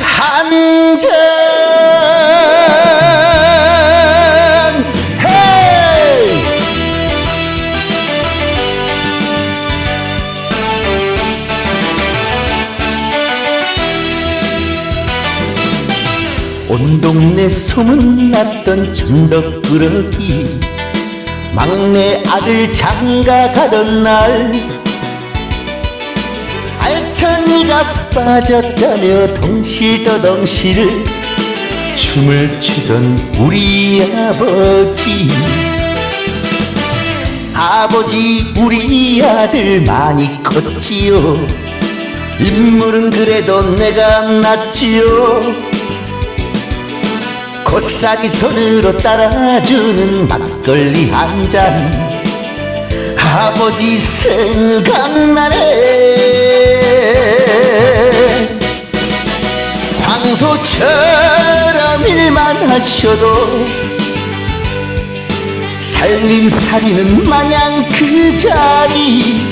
한 잔. 헤이! 온 동네 소문났던 전덕꾸러기 막내 아들 장가 가던 날 알턴이가 빠졌다며 덩실더덩실 춤을 추던 우리 아버지. 아버지 우리 아들 많이 컸지요. 인물은 그래도 내가 낫지요. 고사리 손으로 따라주는 막걸리 한 잔. 아버지 생각나네 황소처럼 일만 하셔도 살림살이는 마냥 그 자리.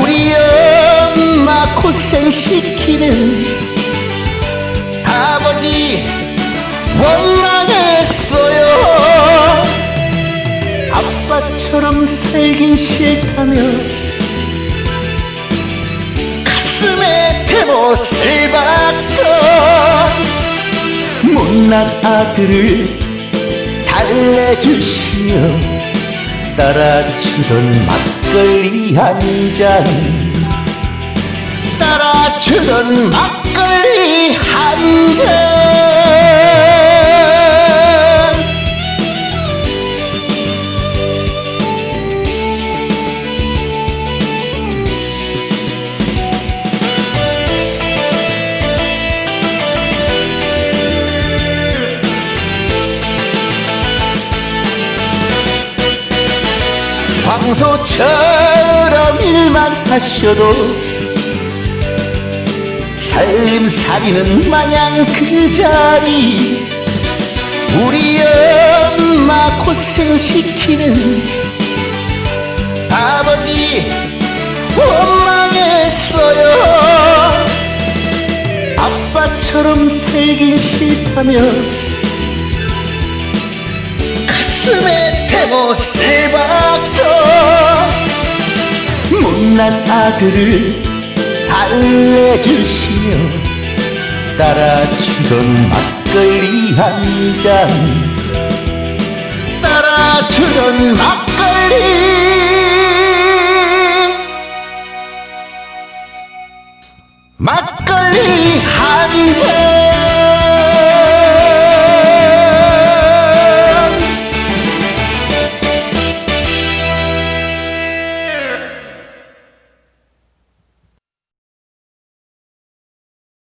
우리 엄마 고생시키는 아버지 원망했어요 아빠처럼 살긴 싫다며 가슴에 대못을 박 던 못난 아들을 달래주시며 따라주던 막걸리 한 잔. 따라주던 막걸리 한 황소처럼 일만 하셔도 살림살이는 마냥 그 자리. 우리 엄마 고생시키는 아버지 원망했어요. 아빠처럼 살긴 싫다며 가슴에 대못 난 아들을 달래주시며 따라주던 막걸리 한 잔 따라주던 막걸리 막